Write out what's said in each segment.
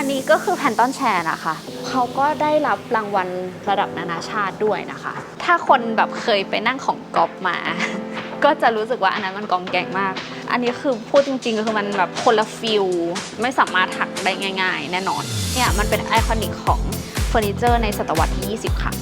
อันนี้ก็คือแพนตอนแชร์นะคะ เขาก็ได้รับรางวัลระดับนานาชาติด้วยนะคะ ถ้าคนแบบเคยไปนั่งของกอล์ฟมา ก็จะรู้สึกว่าอันนั้นมันกองแกงมาก อันนี้คือพูดจริงๆก็คือมันแบบคนละฟิลไม่สามารถหักได้ง่าย ๆ แน่นอน เนี่ยมันเป็นไอคอนิกของเฟอร์นิเจอร์ในศตวรรษที่ 20 ค่ะ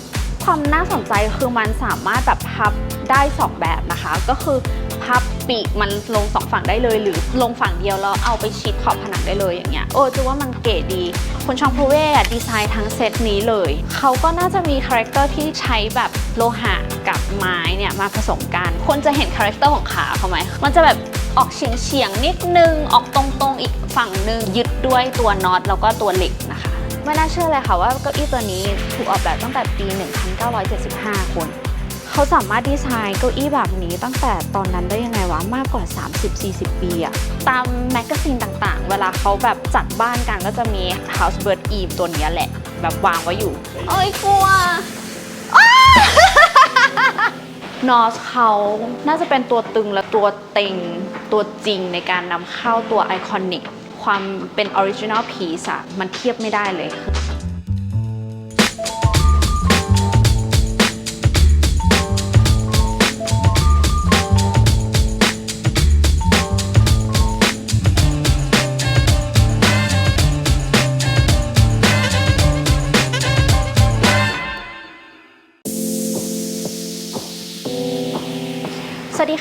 ความน่าสนใจคือมันสามารถแบบพับได้ 2 แบบนะคะ ก็คือ พับปีกมันลงสองฝั่งได้เลย หรือลงฝั่งเดียวแล้วเอาไปชิดขอบผนังได้เลยอย่างเงี้ยโอ้จูว่ามันเก๋ดี คุณชองพเว่ดีไซน์ทั้งเซตนี้เลย เขาก็น่าจะมีคาแรคเตอร์ที่ใช้แบบโลหะกับไม้เนี่ยมาผสมกันคนจะเห็นคาแรคเตอร์ของขาเขาไหมมันจะแบบออกเฉียงเฉียงๆนิดนึง ออกตรงๆอีกฝั่งหนึ่งยึดด้วยตัวน็อตแล้วก็ตัวเหล็กนะคะไม่น่าเชื่อเลยค่ะว่าเก้าอี้ตัวนี้ถูกออกแบบตั้งแต่ปี 1975คน เขาสามารถดีไซน์เก้าอี้แบบนี้ตั้งแต่ตอนนั้นได้ยังไงวะมากกว่า 30-40 ปีอะตามแมกกาซีนต่างๆ เวลาเขาแบบจัดบ้านกันก็จะมี House Bird Eve ตัวเนี้ยแหละ แบบวางไว้อยู่ เอ้ยกลัวนอสเขาน่าจะเป็นตัวตึงและตัวเต็งตัวจริงในการนำเข้าตัวไอคอนิกความเป็นออริจิน l ลพีซอะมันเทียบไม่ได้เลย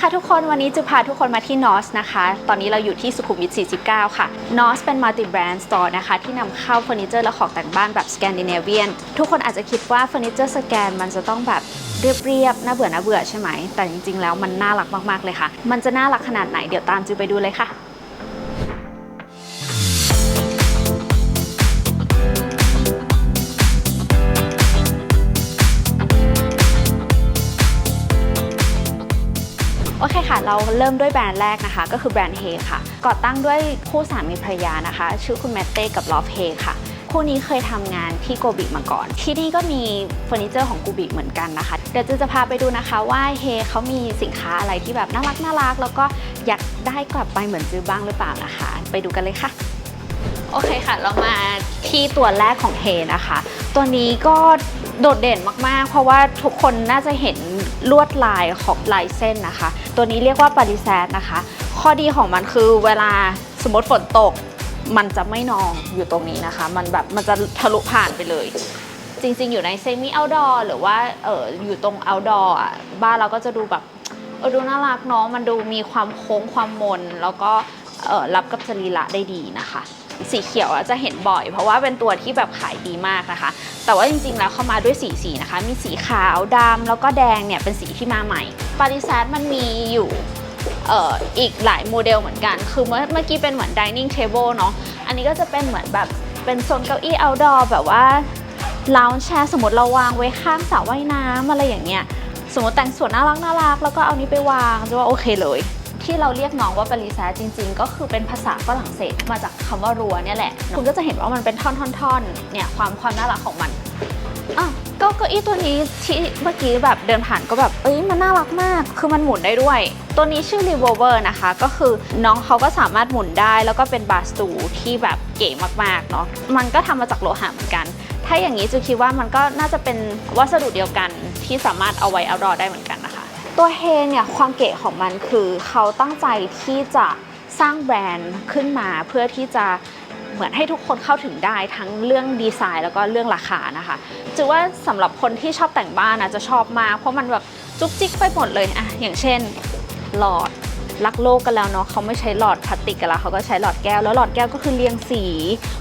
ค่ะทุกคนวันนี้จะพาทุกคนมาที่ NOS นะคะ ตอนนี้เราอยู่ที่สุขุมวิท 49 ค่ะ NOS เป็น multi brand store นะคะ ที่นำเข้าเฟอร์นิเจอร์และของแต่งบ้านแบบสแกนดิเนเวียนทุกคนอาจจะคิดว่าเฟอร์นิเจอร์สแกนมันจะต้องแบบเรียบๆน่าเบื่อน่าเบื่อใช่ไหม แต่จริงๆแล้วมันน่ารักมากๆเลยค่ะ มันจะน่ารักขนาดไหนเดี๋ยวตามจูไปดูเลยค่ะ เราเริ่มด้วยแบรนด์แรกนะคะ ก็คือแบรนด์เฮค่ะ ก่อตั้งด้วยคู่สามีภรรยานะคะ ชื่อคุณแมตเต้กับลอฟเฮค่ะคู่นี้เคยทำงานที่โกบิมาก่อน ที่นี่ก็มีเฟอร์นิเจอร์ของกูบิเหมือนกันนะคะ เดี๋ยวจะจะพาไปดูนะคะว่าเฮเขามีสินค้าอะไรที่แบบน่ารักน่ารัก แล้วก็อยากได้กลับไปเหมือนซื้อบ้างหรือเปล่านะคะ ไปดูกันเลยค่ะ โอเคค่ะ เรามาที่ตัวแรกของเฮนะคะ ตัวนี้ก็โดดเด่นมากๆ เพราะว่าทุกคนน่าจะเห็น ลวดลายของลายเส้นนะคะ ตัวนี้เรียกว่าปาริแซดนะคะ ข้อดีของมันคือเวลาสมมติฝนตก มันจะไม่นองอยู่ตรงนี้นะคะ มันแบบมันจะทะลุผ่านไปเลย จริงๆ อยู่ในเซมิเอาดอร์หรือว่าเอออยู่ตรงเอาดอร์บ้านเราก็จะดูแบบเออดูน่ารักเนาะมันดูมีความโค้งความมน แล้วก็เออรับกับสรีระได้ดีนะคะ สีเขียวจะเห็นบ่อย เพราะว่าเป็นตัวที่แบบขายดีมากนะคะ แต่ว่าจริงๆแล้วเข้ามาด้วยสีสีนะคะ มีสีขาวดำแล้วก็แดงเนี่ยเป็นสีที่มาใหม่ปาริซัสมันมีอยู่เอ่ออีกหลายโมเดลเหมือนกัน คือเมื่อเมื่อกี้เป็นเหมือน dining table เนาะ อันนี้ก็จะเป็นเหมือนแบบเป็นโซนเก้าอี้ outdoor แบบว่า lounge chair สมมติเราวางไว้ข้างสระว่ายน้ำอะไรอย่างเงี้ย สมมติแต่งสวนน่ารักน่ารักแล้วก็เอานี้ไปวางจะว่าโอเคเลย ที่เราเรียกน้องว่าปาริแซจริง ๆ ก็คือเป็นภาษาฝรั่งเศสมาจากคำว่ารัวเนี่ยแหละ คุณก็จะเห็นว่ามันเป็นท่อนๆๆเนี่ยความความน่ารักของมันอะก็เก้าอี้ตัวนี้ที่เมื่อกี้แบบเดินผ่านก็แบบเอ้ยมันน่ารักมาก คือมันหมุนได้ด้วย ตัวนี้ชื่อ Revolver นะคะ ก็คือน้องเขาก็สามารถหมุนได้ แล้วก็เป็นบาสตูที่แบบเก๋มากๆเนาะมันก็ทำมาจากโลหะเหมือนกัน ถ้าอย่างนี้จูคิดว่ามันก็น่าจะเป็นวัสดุเดียวกันที่สามารถเอาไว้เอาดอได้เหมือนกันนะคะ ตัวเฮเนี่ยความเก๋ของมันคือเขาตั้งใจที่จะสร้างแบรนด์ขึ้นมาเพื่อที่จะเหมือนให้ทุกคนเข้าถึงได้ทั้งเรื่องดีไซน์แล้วก็เรื่องราคานะคะจือว่าสำหรับคนที่ชอบแต่งบ้านนะจะชอบมากเพราะมันแบบจุกจิกไปหมดเลยอะอย่างเช่นหลอด รักโลกกันแล้วเนาะเขาไม่ใช้หลอดพลาสติกกันแล้วเขาก็ใช้หลอดแก้วแล้วหลอดแก้วก็คือเรียงสี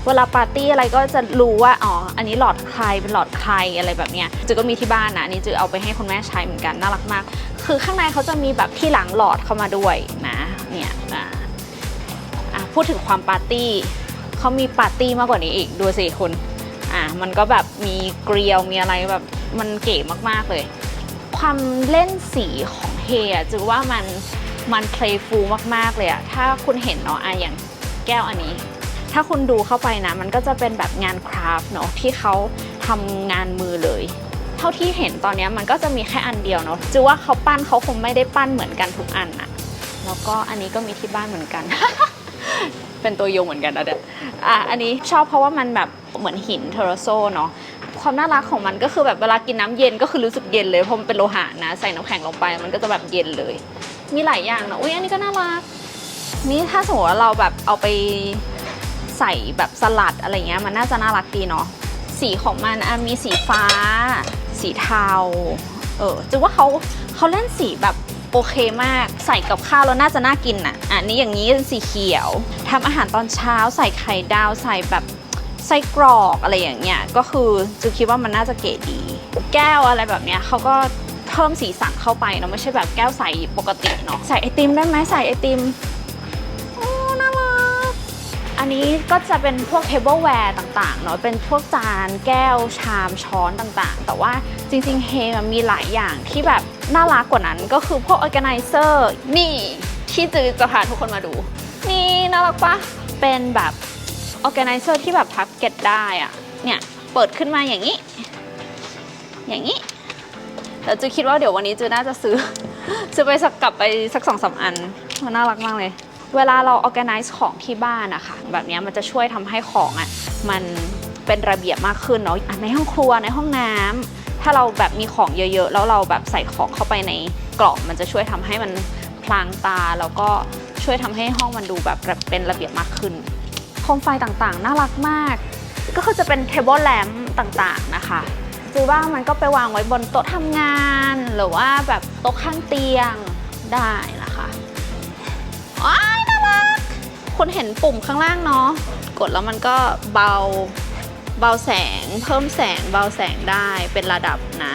เวลาปาร์ตี้อะไรก็จะรู้ว่าอ๋ออันนี้หลอดใครเป็นหลอดใครอะไรแบบเนี้ยจือก็มีที่บ้านนะอันนี้จือเอาไปให้คุณแม่ใช้เหมือนกันน่ารักมาก คือข้างในเขาจะมีแบบที่หลังหลอดเข้ามาด้วยนะเนี่ยอะอะพูดถึงความปาร์ตี้เขามีปาร์ตี้มากกว่านี้อีกดูสิคุณอะมันก็แบบมีเกลียวมีอะไรแบบมันเก๋มากๆเลย ความเล่นสีของเฮอะจือว่ามัน มัน playful มากๆเลยอะถ้าคุณเห็นเนาะอะอย่างแก้วอันนี้ ถ้าคุณดูเข้าไปนะ มันก็จะเป็นแบบงานคราฟต์เนาะที่เขาทำงานมือเลย เท่าที่เห็นตอนนี้มันก็จะมีแค่อันเดียวเนาะจือว่าเขาปั้นเขาคงไม่ได้ปั้นเหมือนกันทุกอันอะแล้วก็อันนี้ก็มีที่บ้านเหมือนกัน เป็นตัวยงเหมือนกันนะเด็อะอันนี้ชอบเพราะว่ามันแบบเหมือนหินเทอร์โซเนาะความน่ารักของมันก็คือแบบเวลากินน้ำเย็นก็คือรู้สึกเย็นเลยเพราะมันเป็นโลหะนะ ใส่น้ำแข็งลงไปมันก็จะแบบเย็นเลย มีหลายอย่างนะอุ้ยอันนี้ก็น่ารัก นี่ถ้าสมมติว่าเราแบบเอาไปใส่แบบสลัดอะไรเงี้ยมันน่าจะน่ารักดีเนาะ สีของมันอะมีสีฟ้า สีเทา เออจือว่าเขาเขาเล่นสีแบบโอเคมาก ใส่กับข้าวแล้วน่าจะน่ากินอะ อันนี้อย่างนี้เป็นสีเขียวทำอาหารตอนเช้าใส่ไข่ดาวใส่แบบไส้กรอกอะไรอย่างเงี้ย ก็คือจือคิดว่ามันน่าจะเก๋ดี แก้วอะไรแบบเนี้ยเขาก็ เพิ่มสีสันเข้าไปเนาะไม่ใช่แบบแก้วใสปกติเนาะใส่ไอติมได้ไหมใส่ไอติมโอ้น่ารักอันนี้ก็จะเป็นพวกเทเบิลแวร์ต่างๆเนาะเป็นพวกจานแก้วชามช้อนต่างๆ แต่ว่าจริงๆเฮมันมีหลายอย่างที่แบบน่ารักกว่านั้นก็คือพวก organizer นี่ที่จือจะพาทุกคนมาดู นี่น่ารักปะเป็นแบบ organizer ที่แบบพับเก็ตได้อะเนี่ยเปิดขึ้นมาอย่างนี้ อย่างนี้ แล้วจือคิดว่าเดี๋ยววันนี้จือน่าจะซื้อ ซื้อไปสักกลับไปสักสองสามอันมันน่ารักมากเลย เวลาเรา organize ของที่บ้านอะค่ะแบบนี้มันจะช่วยทำให้ของอะมันเป็นระเบียบมากขึ้นเนาะในห้องครัวในห้องน้ำถ้าเราแบบมีของเยอะๆ แล้วเราแบบใส่ของเข้าไปในกล่องมันจะช่วยทำให้มันพลางตาแล้วก็ช่วยทำให้ห้องมันดูแบบเป็นระเบียบมากขึ้นโคมไฟต่างๆ น่ารักมาก ก็คือจะเป็นเทเบิลแลมต่างๆนะคะ จือว่ามันก็ไปวางไว้บนโต๊ะทำงาน หรือว่าแบบโต๊ะข้างเตียงได้นะคะอ้ายน่ารักคุณเห็นปุ่มข้างล่างเนาะกดแล้วมันก็เบาเบาแสง เพิ่มแสงเบาแสงได้เป็นระดับนะ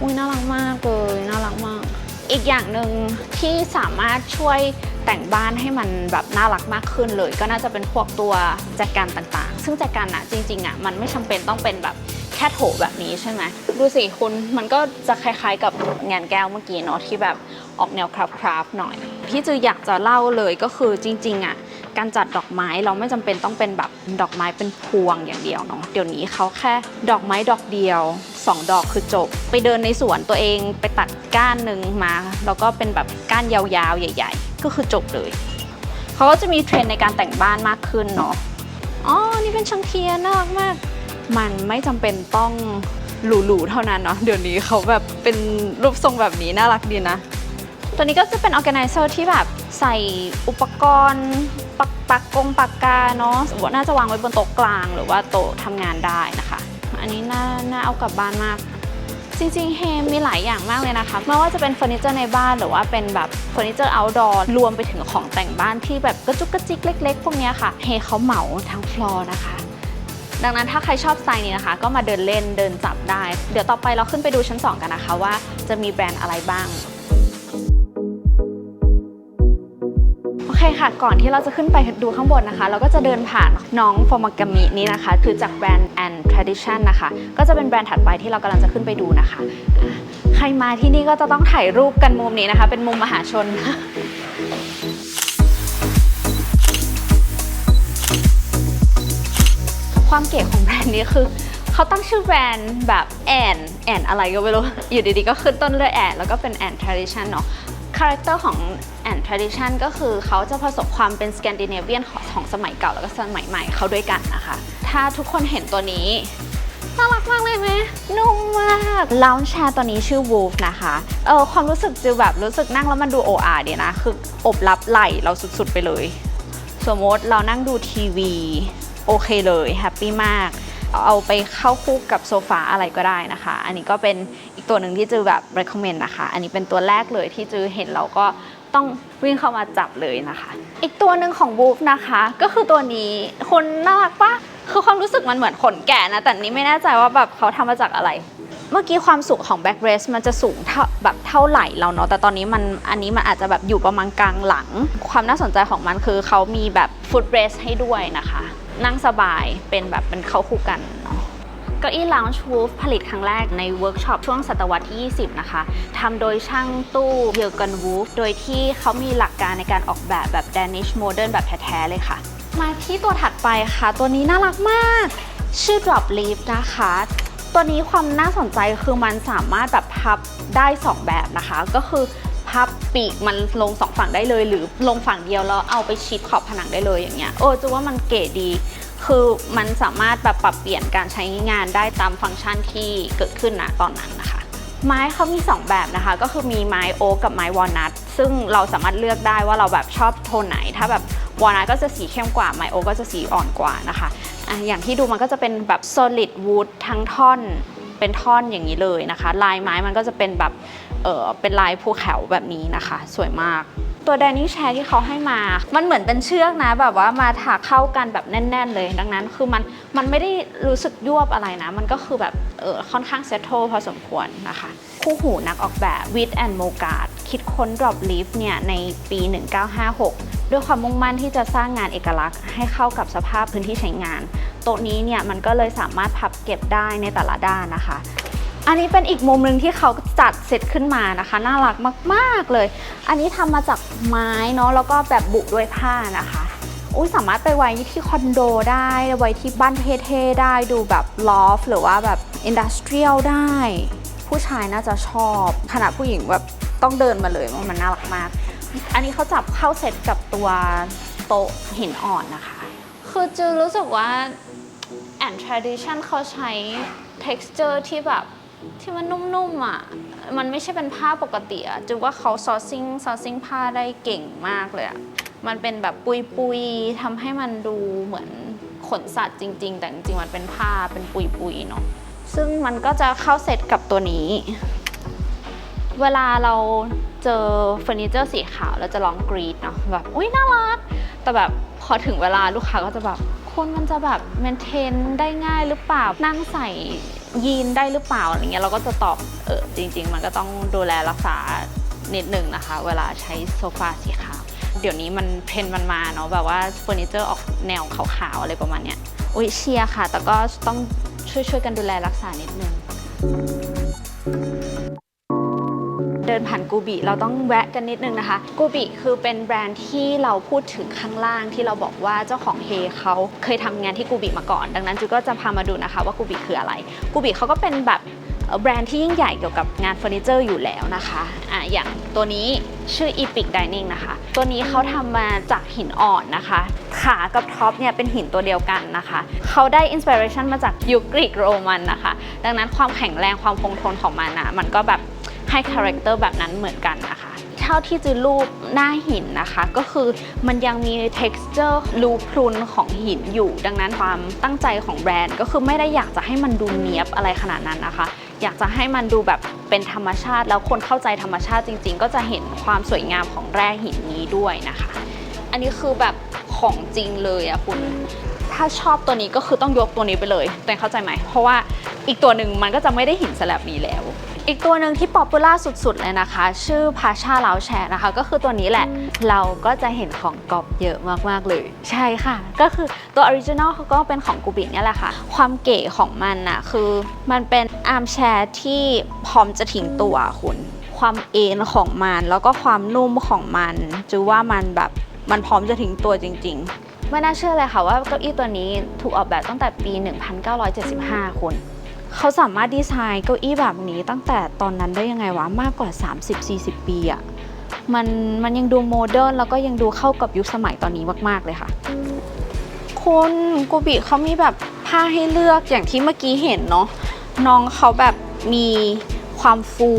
อุ้ยน่ารักมากเลยน่ารักมาก อีกอย่างหนึ่งที่สามารถช่วยแต่งบ้านให้มันแบบน่ารักมากขึ้นเลย ก็น่าจะเป็นพวกตัวแจกันต่างๆ ซึ่งแจกันอะจริงๆอะมันไม่จำเป็นต้องเป็นแบบ ค่โถแบบนี้ใช่ไหมดูสิคุณมันก็จะคล้ายๆกับงานแก้วเมื่อกี้เนาะที่แบบออกแนวคราฟๆหน่อยที่จืออยากจะเล่าเลยก็คือจริงๆอะการจัดดอกไม้เราไม่จำเป็นต้องเป็นแบบดอกไม้เป็นพวงอย่างเดียวเนาะเดี๋ยวนี้เขาแค่ดอกไม้ดอกเดียวสองดอกคือจบ ไปเดินในสวนตัวเองไปตัดก้านหนึ่งมา แล้วก็เป็นแบบก้านยาวๆใหญ่ ๆ ก็คือจบเลยเขาก็จะมีเทรนในการแต่งบ้านมากขึ้นเนาะอ๋อนี่เป็นชังเทียนน่ารักมาก มันไม่จำเป็นต้องหรูๆเท่านั้นเนาะเดี๋ยวนี้เขาแบบเป็นรูปทรงแบบนี้น่ารักดีนะ ตัวนี้ก็จะเป็น organizer ที่แบบใส่อุปกรณ์ปักปักกงปากกาเนาะสมมติน่าจะวางไว้บนโต๊ะกลางหรือว่าโต๊ะทำงานได้นะคะ อันนี้น่าน่าเอากลับบ้านมาก จริงๆเฮมีหลายอย่างมากเลยนะคะไม่ว่าจะเป็นเฟอร์นิเจอร์ในบ้านหรือว่าเป็นแบบเฟอร์นิเจอร์ outdoor รวมไปถึงของแต่งบ้านที่แบบกระจุกกระจิกเล็ก ๆ พวกนี้ค่ะเฮเขาเหมาทั้งฟลอร์นะคะ ดังนั้นถ้าใครชอบสไตล์นี้นะคะ ก็มาเดินเล่นเดินจับได้ เดี๋ยวต่อไปเราขึ้นไปดูชั้น 2 กันนะคะว่าจะมีแบรนด์อะไรบ้างโอเคค่ะก่อนที่เราจะขึ้นไปดูข้างบนนะคะ เราก็จะเดินผ่านน้องฟอร์มากามินี้นะคะ คือจากแบรนด์ and tradition นะคะ ก็จะเป็นแบรนด์ถัดไปที่เรากำลังจะขึ้นไปดูนะคะ ใครมาที่นี่ก็จะต้องถ่ายรูปกันมุมนี้นะคะ เป็นมุมมหาชน ความเก๋ของแบรนด์นี้คือ เขาตั้งชื่อแบรนด์แบบแอนแอนอะไรก็ไม่รู้ อยู่ดีๆ ก็ขึ้นต้นด้วยแอนแล้วก็เป็นแอน tradition เนาะคาแรคเตอร์ของแอน tradition ก็คือเขาจะผสมความเป็นสแกนดิเนเวียนของสมัยเก่าแล้วก็สมัยใหม่เข้าด้วยกันนะคะ ถ้าทุกคนเห็นตัวนี้น่ารักมากเลยไหมนุ่มมากลาวแชร์ตัวนี้ชื่อ Wolf นะคะ เออความรู้สึกจะแบบรู้สึกนั่งแล้วมันดู OR ดีนะ คืออบรับไหลเราสุดๆไปเลย สมมติเรานั่งดูทีวี โอเคเลยแฮปปี้มาก เอาไปเข้าคู่กับโซฟาอะไรก็ได้นะคะ อันนี้ก็เป็นอีกตัวหนึ่งที่จือแบบ recommend นะคะ อันนี้เป็นตัวแรกเลยที่จือเห็นเราก็ต้องวิ่งเข้ามาจับเลยนะคะ อีกตัวหนึ่งของ Wolf นะคะ ก็คือตัวนี้คนน่ารักปะคือความรู้สึกมันเหมือนขนแกะนะ แต่นี้ไม่แน่ใจว่าแบบเขาทำมาจากอะไร เมื่อกี้ความสูงของ back rest มันจะสูงเท่าแบบเท่าไหร่เราเนาะ แต่ตอนนี้มันอันนี้มันอาจจะแบบอยู่ประมาณกลางหลัง ความน่าสนใจของมันคือเขามีแบบ foot rest ให้ด้วยนะคะ นั่งสบายเป็นแบบเป็นเข้าคู่กันเนาะเก้าอี้ Lounge Wolf ผลิตครั้งแรกในเวิร์กช็อปช่วงศตวรรษที่ 20 นะคะ ทำโดยช่างตู้เยอร์กันวูฟ โดยที่เขามีหลักการในการออกแบบแบบ Danish Modern แบบแท้ ๆ เลยค่ะ มาที่ตัวถัดไปค่ะ ตัวนี้น่ารักมาก ชื่อ Drop Leaf นะคะ ตัวนี้ความน่าสนใจคือมันสามารถแบบพับได้ 2 แบบนะคะ ก็คือ พับปีกมันลงสองฝั่งได้เลย หรือลงฝั่งเดียวแล้วเอาไปชิดขอบผนังได้เลยอย่างเงี้ยเออจูว่ามันเก๋ดี คือมันสามารถแบบปรับเปลี่ยนการใช้งานได้ตามฟังก์ชันที่เกิดขึ้นนะตอนนั้นนะคะไม้เขามี 2 แบบนะคะ ก็คือมีไม้โอ๊กกับไม้วอลนัทซึ่งเราสามารถเลือกได้ว่าเราแบบชอบโทนไหน ถ้าแบบวอลนัทก็จะสีเข้มกว่าไม้โอ๊กก็จะสีอ่อนกว่านะคะอะอย่างที่ดูมันก็จะเป็นแบบ solid wood ทั้งท่อนเป็นท่อนอย่างนี้เลยนะคะ ลายไม้มันก็จะเป็นแบบ เออเป็นลายภูเขาแบบนี้นะคะ สวยมาก ตัว dining chair ที่เขาให้มา มันเหมือนเป็นเชือกนะ แบบว่ามาถักเข้ากันแบบแน่น ๆ เลย ดังนั้นคือมันมันไม่ได้รู้สึกยวบอะไรนะ มันก็คือแบบเออค่อนข้าง settle พอสมควรนะคะ คู่หูนักออกแบบ Wit and Mogart คิดค้น drop leaf เนี่ยในปี 1956ด้วยความมุ่งมั่นที่จะสร้างงานเอกลักษณ์ให้เข้ากับสภาพพื้นที่ใช้งาน โต๊ะนี้เนี่ยมันก็เลยสามารถพับเก็บได้ในแต่ละด้านนะคะ อันนี้เป็นอีกมุมหนึ่งที่เขาจัดเสร็จขึ้นมานะคะ น่ารักมากๆเลย อันนี้ทำมาจากไม้เนาะแล้วก็แบบบุด้วยผ้านะคะอุ้ยสามารถไปไว้ที่คอนโดได้ไว้ที่บ้านเท่ๆได้ดูแบบลอฟหรือว่าแบบอินดัสเทรียลได้ ผู้ชายน่าจะชอบขนาดผู้หญิงแบบต้องเดินมาเลยว่ามันน่ารักมาก อันนี้เขาจับเข้าเซตกับตัวโต๊ะหินอ่อนนะคะ คือจูรู้สึกว่า and tradition เขาใช้ texture ที่แบบ ที่มันนุ่มๆอะ มันไม่ใช่เป็นผ้าปกติอะจูว่าเขา sourcing sourcing ผ้าได้เก่งมากเลยอะ มันเป็นแบบปุยๆทำให้มันดูเหมือนขนสัตว์จริง ๆ แต่จริงๆมันเป็นผ้าเป็นปุยๆเนาะ ซึ่งมันก็จะเข้าเซตกับตัวนี้ เวลาเราเจอเฟอร์นิเจอร์สีขาวเราจะร้องกรีดเนาะแบบอุ้ยน่ารัก แต่แบบพอถึงเวลาลูกค้าก็จะแบบคุณมันจะแบบเมนเทนได้ง่ายหรือเปล่านั่งใส่ ยีนได้หรือเปล่าอะไรเงี้ยเราก็จะตอบเออจริง ๆ มันก็ต้องดูแลรักษานิดหนึ่งนะคะ เวลาใช้โซฟาสีขาวเดี๋ยวนี้มันเพนมันมาเนาะแบบว่าเฟอร์นิเจอร์ออกแนวขาวๆอะไรประมาณเนี้ยอุ้ยเชียร์ค่ะ แต่ก็ต้องช่วยๆกันดูแลรักษานิดนึง เดินผ่านกูบิเราต้องแวะกันนิดนึงนะคะกูบิคือเป็นแบรนด์ที่เราพูดถึงข้างล่างที่เราบอกว่าเจ้าของเฮเขาเคยทำงานที่กูบิมาก่อน ดังนั้นจูก็จะพามาดูนะคะว่ากูบิคืออะไรกูบิเขาก็เป็นแบบแบรนด์ที่ยิ่งใหญ่เกี่ยวกับงานเฟอร์นิเจอร์อยู่แล้วนะคะอะอย่างตัวนี้ชื่อ Epic Dining นะคะ ตัวนี้เขาทำมาจากหินอ่อนนะคะ ขากับท็อปเนี่ยเป็นหินตัวเดียวกันนะคะ เขาได้อินสปิเรชันมาจากยุคกรีกโรมันนะคะ ดังนั้นความแข็งแรงความคงทนของมันนะมันก็แบบ ให้คาแรคเตอร์แบบนั้นเหมือนกันนะคะ เท่าที่จะรูปหน้าหินนะคะ ก็คือมันยังมี texture รูพรุนของหินอยู่ ดังนั้นความตั้งใจของแบรนด์ ก็คือไม่ได้อยากจะให้มันดูเนียบอะไรขนาดนั้นนะคะอยากจะให้มันดูแบบเป็นธรรมชาติ แล้วคนเข้าใจธรรมชาติจริง ๆ ก็จะเห็นความสวยงามของแร่หินนี้ด้วยนะคะ อันนี้คือแบบของจริงเลยอะคุณ ถ้าชอบตัวนี้ก็คือต้องยกตัวนี้ไปเลยแต่เข้าใจไหม เพราะว่าอีกตัวหนึ่งมันก็จะไม่ได้หินสลับนี้แล้ว อีกตัวหนึ่งที่ป๊อปปูล่าสุดๆเลยนะคะ ชื่อพาชาลาวแชร์นะคะ ก็คือตัวนี้แหละเราก็จะเห็นของกอบเยอะมากๆเลย ใช่ค่ะ ก็คือตัวออริจินอลเขาก็เป็นของกูบิเนี่ยแหละค่ะ ความเก๋ของมันน่ะคือมันเป็นอาร์มแชร์ที่พร้อมจะทิ้งตัวคุณ ความเอ็นของมัน แล้วก็ความนุ่มของมันจือว่ามันแบบมันพร้อมจะทิ้งตัวจริง ๆ ไม่น่าเชื่อเลยค่ะว่าเก้าอี้ตัวนี้ถูกออกแบบตั้งแต่ปี 1975 คุณ เขาสามารถดีไซน์เก้าอี้แบบนี้ตั้งแต่ตอนนั้นได้ยังไงวะ มากกว่า 30-40 ปีอะมันมันยังดูโมเดิร์นแล้วก็ยังดูเข้ากับยุคสมัยตอนนี้มากๆเลยค่ะ คุณกูบิเขามีแบบผ้าให้เลือกอย่างที่เมื่อกี้เห็นเนาะน้องเขาแบบมีความฟู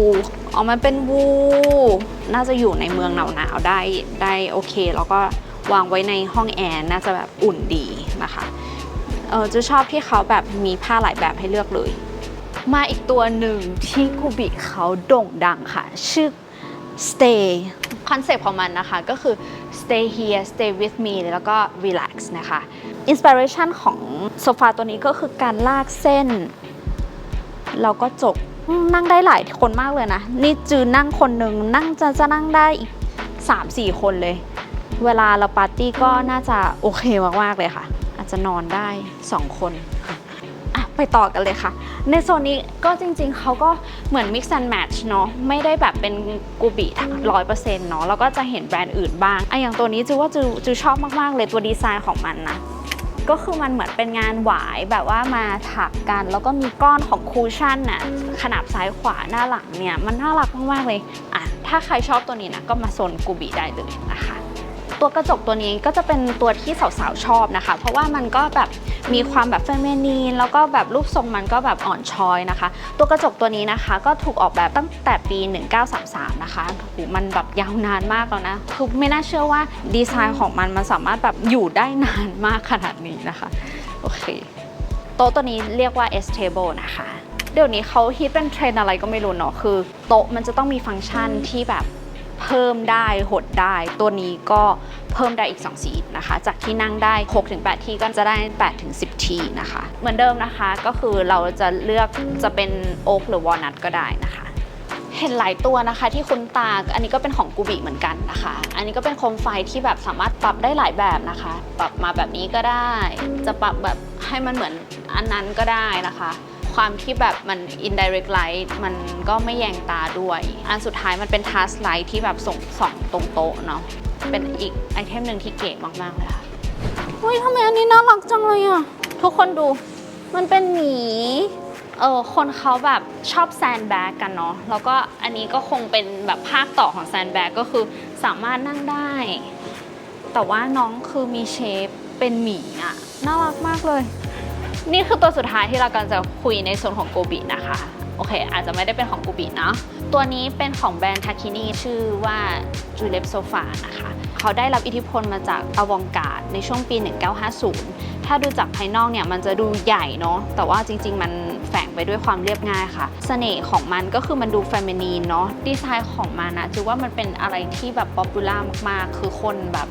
ออกมาเป็นวูน่าจะอยู่ในเมืองหนาวๆได้ได้โอเค แล้วก็วางไว้ในห้องแอร์น่าจะแบบอุ่นดีนะคะ เออจะชอบที่เขาแบบมีผ้าหลายแบบให้เลือกเลย มาอีกตัวหนึ่งที่กูบิเขาโด่งดังค่ะ ชื่อ stay คอนเซปต์ของมันนะคะก็คือ stay here stay with me แล้วก็ relax นะคะอินสปิเรชันของโซฟาตัวนี้ก็คือการลากเส้น แล้วก็จบอืมนั่งได้หลายคนมากเลยนะ นี่จือนั่งคนหนึ่งนั่งจะจะนั่งได้อีก 3-4 คนเลย เวลาเราปาร์ตี้ก็น่าจะโอเคมาก ๆ เลยค่ะอาจ จะนอนได้ 2 คนอะไปต่อกันเลยค่ะ ในโซนนี้ก็จริงๆ เขาก็เหมือน mix and match เนาะไม่ได้แบบเป็นกูบิร้อยเปอร์เซ็นต์เนาะแล้วก็จะเห็นแบรนด์อื่นบ้างไออย่างตัวนี้จือว่าจือจือชอบมากๆเลยตัวดีไซน์ของมันนะก็คือมันเหมือนเป็นงานหวายแบบว่ามาถักกัน แล้วก็มีก้อนของคูชั่นน่ะขนาบซ้ายขวาหน้าหลังเนี่ย มันน่ารักมากๆเลยอะถถ้าใครชอบตัวนี้นะก็มาโซนกูบีได้เลยนะคะ ตัวกระจกตัวนี้ก็จะเป็นตัวที่สาวๆชอบนะคะ เพราะว่ามันก็แบบมีความแบบเฟมินีนแล้วก็แบบรูปทรงมันก็แบบอ่อนช้อยนะคะ ตัวกระจกตัวนี้นะคะก็ถูกออกแบบตั้งแต่ปี 1933 นะคะโอ้มันแบบยาวนานมากแล้วนะคือไม่น่าเชื่อว่าดีไซน์ของมันมันสามารถแบบอยู่ได้นานมากขนาดนี้นะคะโอเคโต๊ะตัวนี้เรียกว่า S table นะคะเดี๋ยวนี้เขาฮิตเป็นเทรนอะไรก็ไม่รู้เนาะคือ โต๊ะมันจะต้องมีฟังก์ชันที่แบบ เพิ่มได้หดได้ ตัวนี้ก็เพิ่มได้อีก 2 สีนะคะ จากที่นั่งได้ 6-8 ที่ก็จะได้ 8-10 ที่นะคะ เหมือนเดิมนะคะก็คือเราจะเลือกจะเป็นโอ๊กหรือวอลนัทก็ได้นะคะเห็นหลายตัวนะคะที่คุ้นตา อันนี้ก็เป็นของกูบิเหมือนกันนะคะ อันนี้ก็เป็นโคมไฟที่แบบสามารถปรับได้หลายแบบนะคะ ปรับมาแบบนี้ก็ได้ จะปรับแบบให้มันเหมือนอันนั้นก็ได้นะคะ ความที่แบบมัน indirect light มันก็ไม่แยงตาด้วย อันสุดท้ายมันเป็น task light ที่แบบส่งส่องตรงโต๊ะเนาะเป็นอีกไอเทมหนึ่งที่เก๋มากๆเลยค่ะเฮ้ยทำไมอันนี้น่ารักจังเลยอะทุกคนดูมันเป็นหมีเออคนเขาแบบชอบแซนแบ็กกันเนาะแล้วก็อันนี้ก็คงเป็นแบบภาคต่อของแซนแบ็กก็คือสามารถนั่งได้ แต่ว่าน้องคือมีเชฟเป็นหมีอะน่ารักมากเลย นี่คือตัวสุดท้ายที่เรากำลังจะคุยในส่วนของโกบินะคะ โอเค อาจจะไม่ได้เป็นของโกบิเนาะตัวนี้เป็นของแบรนด์ทาคินีชื่อว่าจูเลปโซฟานะคะ เขาได้รับอิทธิพลมาจากอวองการดในช่วงปี 1950 ถ้าดูจากภายนอกเนี่ยมันจะดูใหญ่เนาะแต่ว่าจริง ๆ มันแฝงไปด้วยความเรียบง่ายค่ะเสน่ห์ของมันก็คือมันดูเฟมินีนเนาะดีไซน์ของมันนะจือว่ามันเป็นอะไรที่แบบป๊อปปูล่ามากๆ คือคนแบบ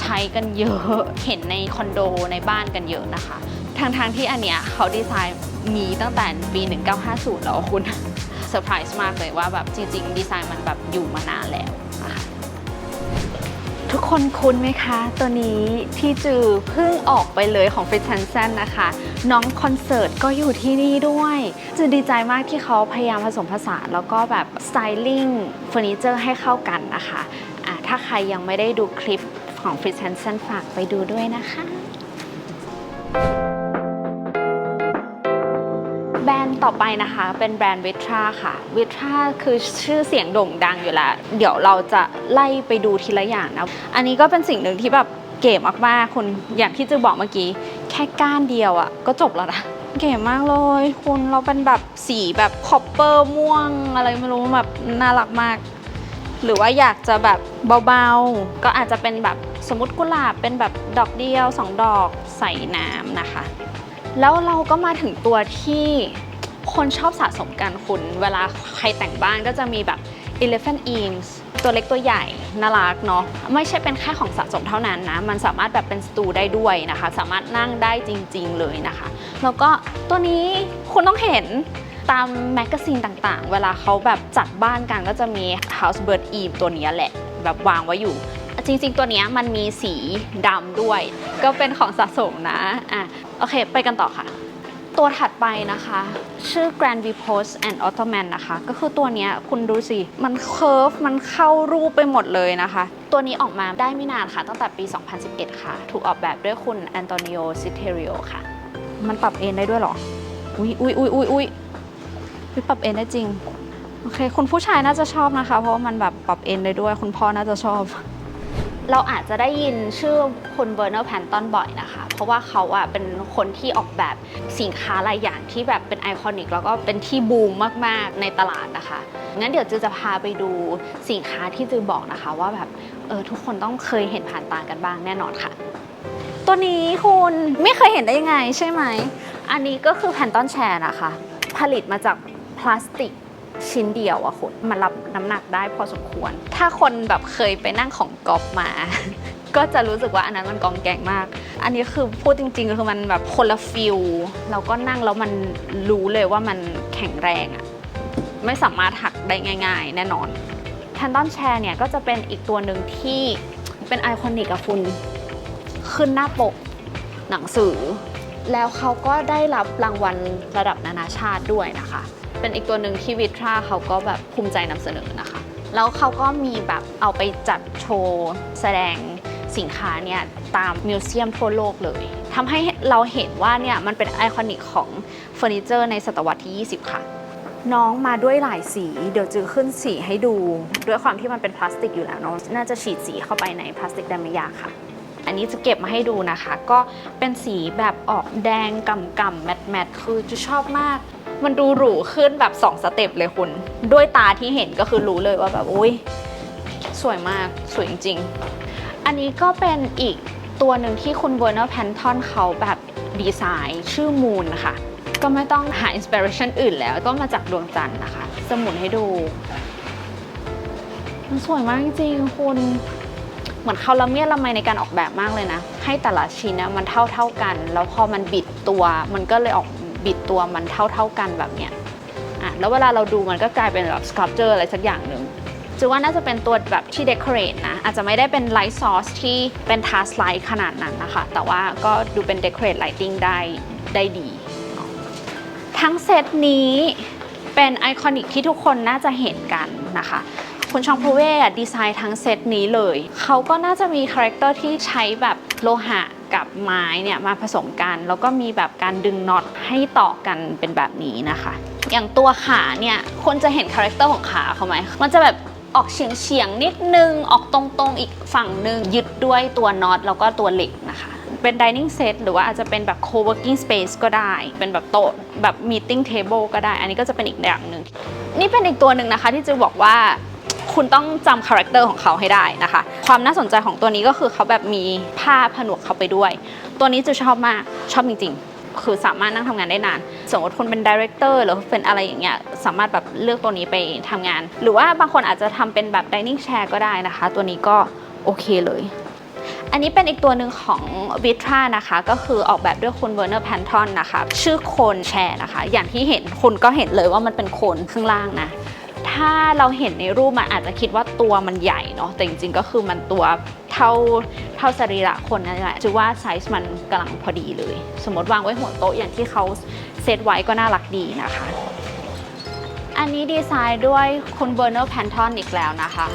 ใช้กันเยอะเห็นในคอนโดในบ้านกันเยอะนะคะ ทางทางๆที่อันเนี้ยเขาดีไซน์มีตั้งแต่ปี 1950 แล้วคุณเซอร์ไพรส์มากเลยว่าแบบจริง ๆ ดีไซน์มันแบบอยู่มานานแล้วทุกคนคุ้นไหมคะ ตัวนี้ที่จือเพิ่งออกไปเลยของ f r i t a n s e n นนะคะ น้องคอนเสิร์ตก็อยู่ที่นี่ด้วย จือดีใจมากที่เขาพยายามผสมผสานแล้วก็แบบสไตลิ่งเฟอร์นิเจอร์ให้เข้ากันนะคะะถ้าใครยังไม่ได้ดูคลิปของ f r i t a n s e n ฝากไปดูด้วยนะคะ ด์ต่อไปนะคะ เป็นแบรนด์วิทราค่ะวิทราคือชื่อเสียงโด่งดังอยู่แล้ว เดี๋ยวเราจะไล่ไปดูทีละอย่างนะ อันนี้ก็เป็นสิ่งหนึ่งที่แบบเก๋มากๆคุณอย่างที่จือบอกเมื่อกี้ แค่ก้านเดียวอะ่ะ ก็จบแล้วนะเก๋มากเลย คุณเราเป็นแบบสีแบบคอปเปอร์ม่วง อะไรไม่รู้แบบน่ารักมาก หรือว่าอยากจะแบบเบาๆ ก็อาจจะเป็นแบบสมมติกุหลาบเป็นแบบดอกเดียวสองดอกใส่น้ำนะคะ แล้วเราก็มาถึงตัวที่ คนชอบสะสมกันคุณ เวลาใครแต่งบ้านก็จะมีแบบ elephant ears ตัวเล็กตัวใหญ่ น่ารักเนาะไม่ใช่เป็นแค่ของสะสมเท่านั้นนะ มันสามารถแบบเป็นสตูได้ด้วยนะคะ สามารถนั่งได้จริง ๆ เลยนะคะ แล้วก็ตัวนี้คุณต้องเห็นตามแมกกาซีนต่างๆ เวลาเขาแบบจัดบ้านกันก็จะมี house bird eve ตัวนี้แหละ แบบวางไว้อยู่ จริง ๆ ตัวนี้มันมีสีดำด้วย ก็เป็นของสะสมนะอะโอเค ไปกันต่อค่ะ ตัวถัดไปนะคะ ชื่อ Grand Vipos and Ottoman นะคะ ก็คือตัวเนี้ยคุณดูสิ มันเคิร์ฟมันเข้ารูปไปหมดเลยนะคะ ตัวนี้ออกมาได้ไม่นานค่ะ ตั้งแต่ปี 2011 ค่ะ ถูกออกแบบด้วยคุณแอนโตนิโอซิเทริโอค่ะ มันปรับเอนได้ด้วยหรอ อุ๊ยอุ๊ยอุ๊ยอุ๊ยอุ๊ยปรับเอนได้จริง โอเค คุณผู้ชายน่าจะชอบนะคะ เพราะว่ามันแบบปรับเอนได้ด้วย คุณพ่อน่าจะชอบ เราอาจจะได้ยินชื่อคุณเบอร์เนอร์แพนตันบ่อยนะคะ เพราะว่าเขาอะเป็นคนที่ออกแบบสินค้าหลายอย่างที่แบบเป็นไอคอนิกแล้วก็เป็นที่บูมมากๆในตลาดนะคะงั้นเดี๋ยวจือจะพาไปดูสินค้าที่จือบอกนะคะ ว่าแบบเออทุกคนต้องเคยเห็นผ่านตากันบ้างแน่นอนค่ะ ตัวนี้คุณไม่เคยเห็นได้ยังไงใช่ไหม อันนี้ก็คือแพนตันแชร์นะคะ ผลิตมาจากพลาสติกชิ้นเดียวอะคุณมันรับน้ำหนักได้พอสมควร ถ้าคนแบบเคยไปนั่งของกอล์ฟมา ก็จะรู้สึกว่าอันนั้นมันกองแกงมาก อันนี้คือพูดจริงๆคือมันแบบคนละฟิลเราก็นั่งแล้วมันรู้เลยว่ามันแข็งแรงอะไม่สามารถหักได้ง่าย ๆ แน่นอนแพนดอนแชร์เนี่ยก็จะเป็นอีกตัวหนึ่งที่เป็นไอคอนิกอะคุณขึ้นหน้าปกหนังสือ แล้วเขาก็ได้รับรางวัลระดับนานาชาติด้วยนะคะ เป็นอีกตัวหนึ่งที่วิทราเขาก็แบบภูมิใจนำเสนอนะคะ แล้วเขาก็มีแบบเอาไปจัดโชว์แสดง สินค้าเนี่ยตามมิวเซียมทั่วโลกเลยทำให้เราเห็นว่าเนี่ยมันเป็นไอคอนิกของเฟอร์นิเจอร์ในศตวรรษที่ 20 ค่ะ น้องมาด้วยหลายสี เดี๋ยวจือขึ้นสีให้ดู ด้วยความที่มันเป็นพลาสติกอยู่แล้วเนาะน่าจะฉีดสีเข้าไปในพลาสติกได้ไม่ยากค่ะ อันนี้จะเก็บมาให้ดูนะคะ ก็เป็นสีแบบออกแดงกำกำแมทแมทคือจะชอบมากมันดูหรูขึ้นแบบ 2 สเต็ปเลยคุณ ด้วยตาที่เห็นก็คือรู้เลยว่าแบบ อุ้ย สวยมาก สวยจริงๆ อันนี้ก็เป็นอีกตัวหนึ่งที่คุณเวอร์เนอร์แพนทอนเขาแบบดีไซน์ชื่อมูนนะคะก็ไม่ต้องหาอินสปิเรชันอื่นแล้วก็มาจากดวงจันทร์นะคะ สมุนให้ดู มันสวยมากจริงคุณเหมือนเขาละเมียดละไมในการออกแบบมากเลยนะ ให้แต่ละชิ้นนะมันเท่าเท่ากัน แล้วพอมันบิดตัว มันก็เลยออกบิดตัวมันเท่าเท่ากันแบบเนี้ยอะแล้วเวลาเราดูมันก็กลายเป็นแบบสครับเจอร์อะไรสักอย่างหนึ่ง จือว่าน่าจะเป็นตัวแบบที่เดคอเรทนะ อาจจะไม่ได้เป็นไลท์ซอสที่เป็นทาสไลท์ขนาดนั้นนะคะ แต่ว่าก็ดูเป็นเดคอเรทไลติงได้ได้ดี ทั้งเซตนี้เป็นไอคอนิกที่ทุกคนน่าจะเห็นกันนะคะคุณชองพูเว่ดีไซน์ทั้งเซตนี้เลย เขาก็น่าจะมีคาแรคเตอร์ที่ใช้แบบโลหะกับไม้เนี่ยมาผสมกัน แล้วก็มีแบบการดึงน็อตให้ต่อกันเป็นแบบนี้นะคะ อย่างตัวขาเนี่ยคนจะเห็นคาแรคเตอร์ของขาเขาไหมมันจะแบบ ออกเฉียงเฉียงๆนิดนึง ออกตรงๆอีกฝั่งหนึ่งยึดด้วยตัวน็อตแล้วก็ตัวเหล็กนะคะ เป็น dining set หรือว่าอาจจะเป็นแบบ co-working space ก็ได้ เป็นแบบโต๊ะแบบ meeting table ก็ได้ อันนี้ก็จะเป็นอีกอย่างหนึ่งนี่เป็นอีกตัวหนึ่งนะคะที่จะบอกว่าคุณต้องจำคาแรคเตอร์ของเขาให้ได้นะคะ ความน่าสนใจของตัวนี้ก็คือเขาแบบมีผ้าผนวกเข้าไปด้วย ตัวนี้จะชอบมากชอบจริงๆ คือสามารถนั่งทำงานได้นาน สมมติคนเป็นดีเรคเตอร์หรือเป็นอะไรอย่างเงี้ยสามารถแบบเลือกตัวนี้ไปทำงาน หรือว่าบางคนอาจจะทำเป็นแบบ dining chair ก็ได้นะคะ ตัวนี้ก็โอเคเลย อันนี้เป็นอีกตัวหนึ่งของ v i t r a นะคะ ก็คือออกแบบด้วยคุณเวอร์เนอร์แพนทอนนะคะ ชื่อโคนแชร์นะคะ อย่างที่เห็นคุณก็เห็นเลยว่ามันเป็นโคนข้างล่างนะ ถ้าเราเห็นในรูปมันอาจจะคิดว่าตัวมันใหญ่เนาะแต่จริงๆก็คือมันตัวเท่าเท่าสรีระคนนั่นแหละจือว่าไซส์มันกำลังพอดีเลย สมมติวางไว้หัวโต๊ะอย่างที่เขาเซตไว้ก็น่ารักดีนะคะ อันนี้ดีไซน์ด้วยคุณเบอร์เนอร์แพนทอนอีกแล้วนะคะ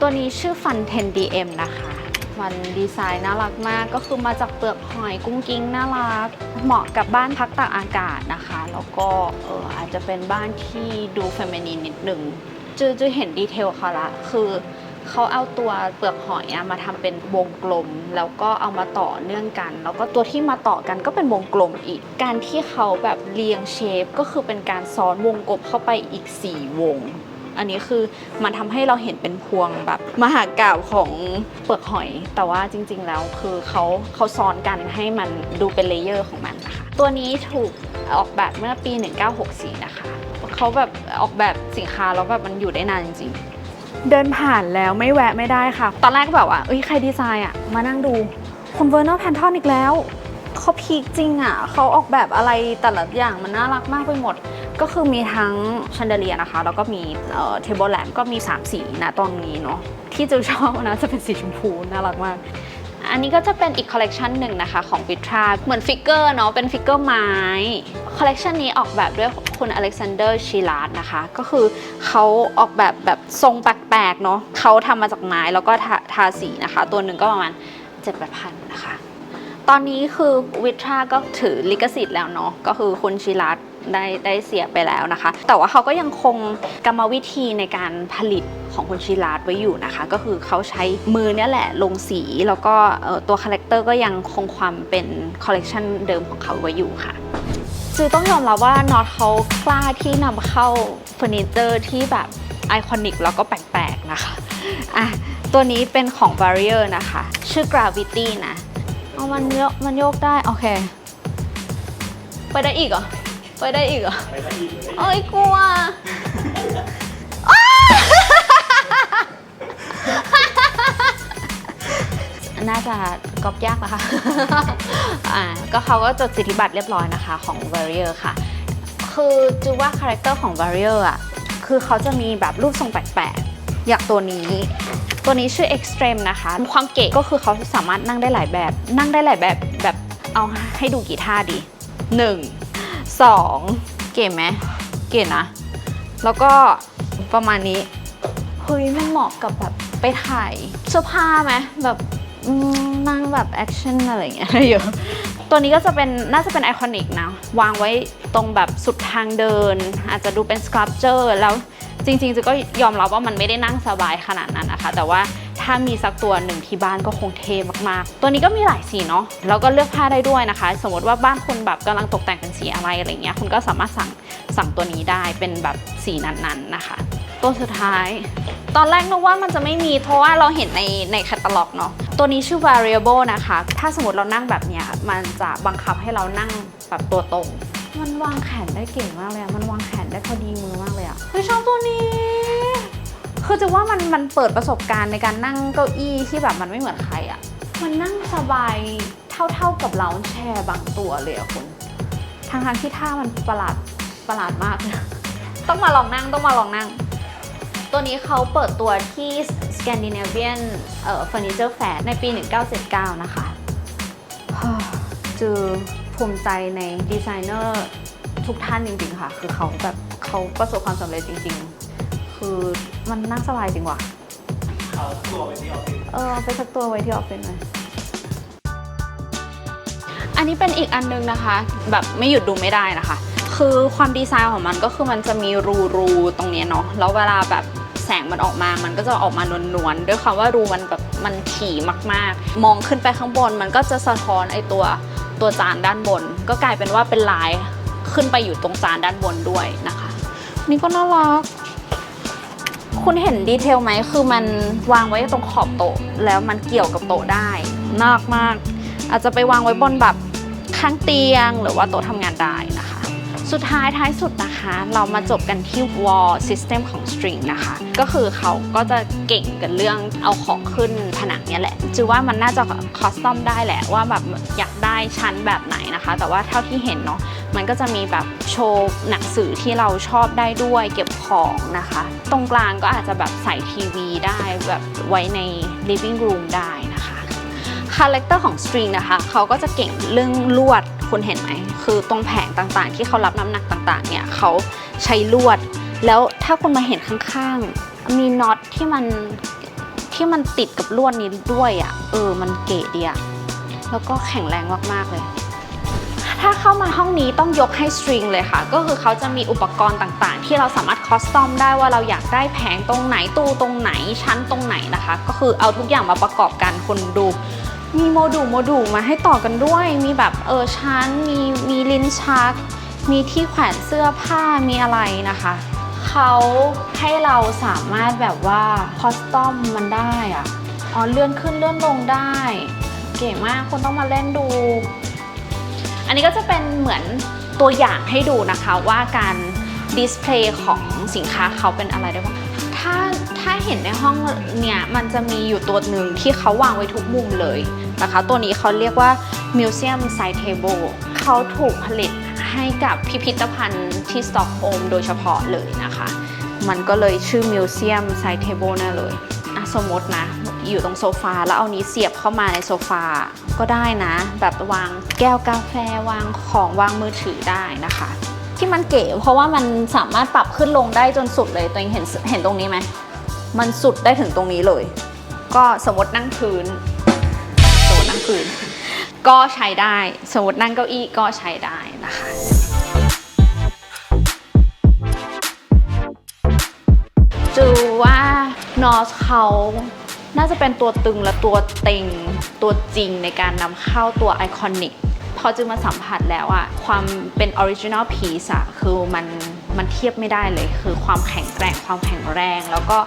ตัวนี้ชื่อฟัน 10 DM นะคะ มันดีไซน์น่ารักมากก็คือมาจากเปลือกหอยกุ้งกิ้งน่ารัก เหมาะกับบ้านพักตากอากาศนะคะ แล้วก็เอออาจจะเป็นบ้านที่ดูเฟมินีนนิดหนึ่ง จือจือเห็นดีเทลเขาละคือเขาเอาตัวเปลือกหอยอะมาทำเป็นวงกลม แล้วก็เอามาต่อเนื่องกัน แล้วก็ตัวที่มาต่อกันก็เป็นวงกลมอีก การที่เขาแบบเรียงเชฟก็คือเป็นการซ้อนวงกลมเข้าไปอีก 4 วง อันนี้คือมันทำให้เราเห็นเป็นพวงแบบมหากาบของเปลือกหอย แต่ว่าจริง ๆ แล้วคือเขาเขาซ้อนกันให้มันดูเป็นเลเยอร์ของมันนะคะ ตัวนี้ถูกออกแบบเมื่อปี 1964 นะคะ เขาแบบออกแบบสินค้าแล้วแบบมันอยู่ได้นานจริงๆ เดินผ่านแล้วไม่แวะไม่ได้ค่ะ ตอนแรกก็แบบว่าเอ้ยใครดีไซน์อะมานั่งดูคุณเวอร์นอร์แพนทอนอีกแล้วเขาพีคจริงอะเขาออกแบบอะไรแต่ละอย่างมันน่ารักมากไปหมด ก็คือมีทั้งชันเดเลียนะคะ แล้วก็มีเทเบิลแลมก็มี 3 สีนะตรงนี้เนาะที่จะชอบนะจะเป็นสีชมพูน่ารักมาก อันนี้ก็จะเป็นอีกคอลเลกชันหนึ่งนะคะของวิทราเหมือนฟิกเกอร์เนาะเป็นฟิกเกอร์ไม้คอลเลกชันนี้ออกแบบด้วยคุณอเล็กซานเดอร์ชิลาร์ดนะคะ ก็คือเขาออกแบบแบบทรงแปลกๆเนาะเขาทำมาจากไม้แล้วก็ทาทาสีนะคะ ตัวหนึ่งก็ประมาณ7 8 0 0 0นะคะ ตอนนี้คือวิทราก็ถือลิขสิทธิ์แล้วเนาะก็คือคุณชิรัต ได้ได้เสียไปแล้วนะคะ แต่ว่าเขาก็ยังคงกรรมวิธีในการผลิตของคุณชิรัตไว้อยู่นะคะ ก็คือเขาใช้มือเนี่ยแหละลงสีแล้วก็ตัวคาแรคเตอร์ก็ยังคงความเป็นคอลเลกชันเดิมของเขาไว้อยู่ค่ะจือต้องยอมรับว่านอตเขากล้าที่นำเข้าเฟอร์นิเจอร์ที่แบบไอคอนิกแล้วก็แปลกๆนะคะอะตัวนี้เป็นของ Barrier นะคะ ชื่อ Gravity นะเอามันโยกมันโยกได้ โอเค ไปได้อีกเหรอ ไปได้อีกเหรอไปได้อีกเลยเอ้ยกลัวน่าจะก๊อปยากนะคะอ่า ก็เขาก็จดสิทธิบัตรเรียบร้อยนะคะของ Warrior ค่ะ คือจูว่าคาแรคเตอร์ของ Warrior อะ คือเขาจะมีแบบรูปทรงแปลกๆ อย่างตัวนี้ ตัวนี้ชื่อ Extreme นะคะ ความเก๋ก็คือเขาสามารถนั่งได้หลายแบบ นั่งได้หลายแบบแบบเอาให้ดูกี่ท่าดี 1 2 เก๋ไหมเก๋นะ แล้วก็ประมาณนี้ เฮ้ยมันเหมาะกับแบบไปถ่ายเสื้อผ้าไหมแบบอืมนั่งแบบแอคชั่นอะไรอย่างเงี้ยเยอะตัวนี้ก็จะเป็นน่าจะเป็นไอคอนิกนะ วางไว้ตรงแบบสุดทางเดิน อาจจะดูเป็นสครับเจอร์แล้ว จริงๆจะก็ยอมรับว่ามันไม่ได้นั่งสบายขนาดนั้นนะคะ แต่ว่าถ้ามีสักตัวหนึ่งที่บ้านก็คงเทมากๆ ตัวนี้ก็มีหลายสีเนาะแล้วก็เลือกผ้าได้ด้วยนะคะ สมมติว่าบ้านคุณแบบกำลังตกแต่งเป็นสีอะไรอะไรเงี้ยคุณก็สามารถสั่งสั่งตัวนี้ได้เป็นแบบสีนั้นๆนะคะ ตัวสุดท้าย ตอนแรกนึกว่ามันจะไม่มีเพราะว่าเราเห็นในในแคตตาล็อกเนาะตัวนี้ชื่อ variable นะคะ ถ้าสมมติเรานั่งแบบเนี้ยมันจะบังคับให้เรานั่งแบบตัวตรง มันวางแขนได้เก่งมากเลยอะมันวางแขนได้พอดีมือมากเลยอะเฮ้ยชอบตัวนี้ คือจะว่ามันมันเปิดประสบการณ์ในการนั่งเก้าอี้ที่แบบมันไม่เหมือนใครอะมันนั่งสบายเท่าๆกับเราแชร์บางตัวเลยอะคุณทางทางที่ท่ามันประหลาดประหลาดมาก ต้องมาลองนั่งต้องมาลองนั่ง ตัวนี้เขาเปิดตัวที่ Scandinavian เอ่อ Furniture Fair ในปี 1979 นะคะจือ ภูมิใจในดีไซเนอร์ทุกท่านจริงๆค่ะ คือเขาแบบเขาประสบความสำเร็จจริง ๆ คือมันนั่งสบายจริงว่ะเอาตัวไปที่ออฟฟิศเออเอาไปสักตัวไว้ที่ออฟฟิศหน่อยอันนี้เป็นอีกอันนึงนะคะ แบบไม่หยุดดูไม่ได้นะคะ คือความดีไซน์ของมันก็คือมันจะมีรูรูๆตรงเนี้ยเนาะแล้วเวลาแบบแสงมันออกมา มันก็จะออกมานวลๆด้วยความว่ารูมันแบบมันถี่มากๆ มองขึ้นไปข้างบนมันก็จะสะท้อนไอตัว ตัวจานด้านบน ก็กลายเป็นว่าเป็นลายขึ้นไปอยู่ตรงจานด้านบนด้วยนะคะ นี่ก็น่ารัก คุณเห็นดีเทลไหมคือมันวางไว้ตรงขอบโต๊ะแล้วมันเกี่ยวกับโต๊ะได้น่ารักมาก อาจจะไปวางไว้บนแบบข้างเตียงหรือว่าโต๊ะทำงานได้นะคะ สุดท้ายท้ายสุดนะคะ เรามาจบกันที่ wall system ของ string นะคะ ก็คือเขาก็จะเก่งกันเรื่องเอาของขึ้นผนังเนี่ยแหละจือว่ามันน่าจะคอสตอมได้แหละว่าแบบอยาก ชั้นแบบไหนนะคะ แต่ว่าเท่าที่เห็นเนาะมันก็จะมีแบบโชว์หนังสือที่เราชอบได้ด้วยเก็บของนะคะ ตรงกลางก็อาจจะแบบใส่ทีวีได้แบบไว้ใน living room ได้นะคะคาแรคเตอร์ของสตริงนะคะเขาก็จะเก่งเรื่องลวดคุณเห็นไหม คือตรงแผงต่างๆ ที่เขารับน้ำหนักต่างๆ เนี่ยเขาใช้ลวด แล้วถ้าคุณมาเห็นข้างๆ มีน็อตที่มันที่มันติดกับลวดนี้ด้วยอะ่ะ เออ มันเก๋ดีอะ แล้วก็แข็งแรงมาก ๆ เลย ถ้าเข้ามาห้องนี้ต้องยกให้สตริงเลยค่ะ ก็คือเขาจะมีอุปกรณ์ต่างๆ ที่เราสามารถคอสตอมได้ว่าเราอยากได้แผงตรงไหนตู้ตรงไหนชั้นตรงไหนนะคะ ก็คือเอาทุกอย่างมาประกอบกันคุณดูมีโมดูลโมดูลมาให้ต่อกันด้วย มีแบบเออชั้น มีมีลิ้นชัก มีที่แขวนเสื้อผ้า มีอะไรนะคะ เขาให้เราสามารถแบบว่าคอสตอมมันได้อะอ๋อเลื่อนขึ้นเลื่อนลงได้ เก๋มากคนต้องมาเล่นดู อันนี้ก็จะเป็นเหมือนตัวอย่างให้ดูนะคะว่าการดิสเพลย์ของสินค้าเขาเป็นอะไรได้บ้างถ้าถ้าเห็นในห้องเนี่ยมันจะมีอยู่ตัวหนึ่งที่เขาวางไว้ทุกมุมเลยนะคะ ตัวนี้เขาเรียกว่า Museum Side Table เขาถูกผลิตให้กับพิพิธภัณฑ์ที่สต็อกโฮมโดยเฉพาะเลยนะคะ มันก็เลยชื่อ Museum Side Table นั่นเลย สมมตินะ อยู่ตรงโซฟาแล้วเอานี้เสียบเข้ามาในโซฟาก็ได้นะ แบบวางแก้วกาแฟวางของวางมือถือได้นะคะ ที่มันเก๋เพราะว่ามันสามารถปรับขึ้นลงได้จนสุดเลยตัวเองเห็นเห็นตรงนี้ไหมมันสุดได้ถึงตรงนี้เลย ก็สมมตินั่งพื้นสมมตินั่งพื้น ก็ใช้ได้สมมตินั่งเก้าอี้ก็ใช้ได้นะคะจูว่านอสเขา น่าจะเป็นตัวตึงและตัวเต็งตัวจริงในการนำเข้าตัวไอคอนิกพอจึงมาสัมผัสแล้วอะความเป็นออริจินอลพีซอะคือมันมันเทียบไม่ได้เลย คือความแข็งแกร่งความแข็งแรง แล้วก็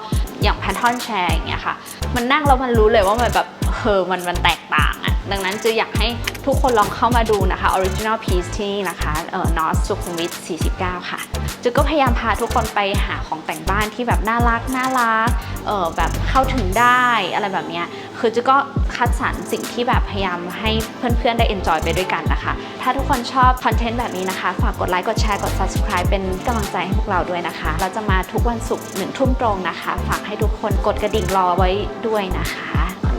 อย่างแพนทอนแชร์อย่างเงี้ยค่ะ มันนั่งแล้วมันรู้เลยว่ามันแบบเออมันมันแตกต่าง ดังนั้นจึงอยากให้ทุกคนลองเข้ามาดูนะคะออริจินอลพีซที่นี่นะคะเอ่อนอสสุขุมวิท 49 ค่ะจึงก็พยายามพาทุกคนไปหาของแต่งบ้านที่แบบน่ารักน่ารักเออแบบเข้าถึงได้อะไรแบบเนี้ยคือจึงก็คัดสรรสิ่งที่แบบพยายามให้เพื่อนๆได้ enjoy ไปด้วยกันนะคะ ถ้าทุกคนชอบคอนเทนต์แบบนี้นะคะ ฝากกดไลค์กดแชร์กด subscribe เป็นกำลังใจให้พวกเราด้วยนะคะ เราจะมาทุกวันศุกร์หนึ่งทุ่มตรงนะคะ ฝากให้ทุกคนกดกระดิ่งรอไว้ด้วยนะคะ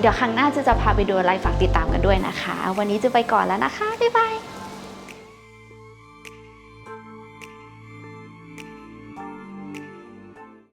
เดี๋ยวครั้งหน้าจะจะพาไปดูอะไรฝากติดตามกันด้วยนะคะ วันนี้จะไปก่อนแล้วนะคะ บ๊ายบาย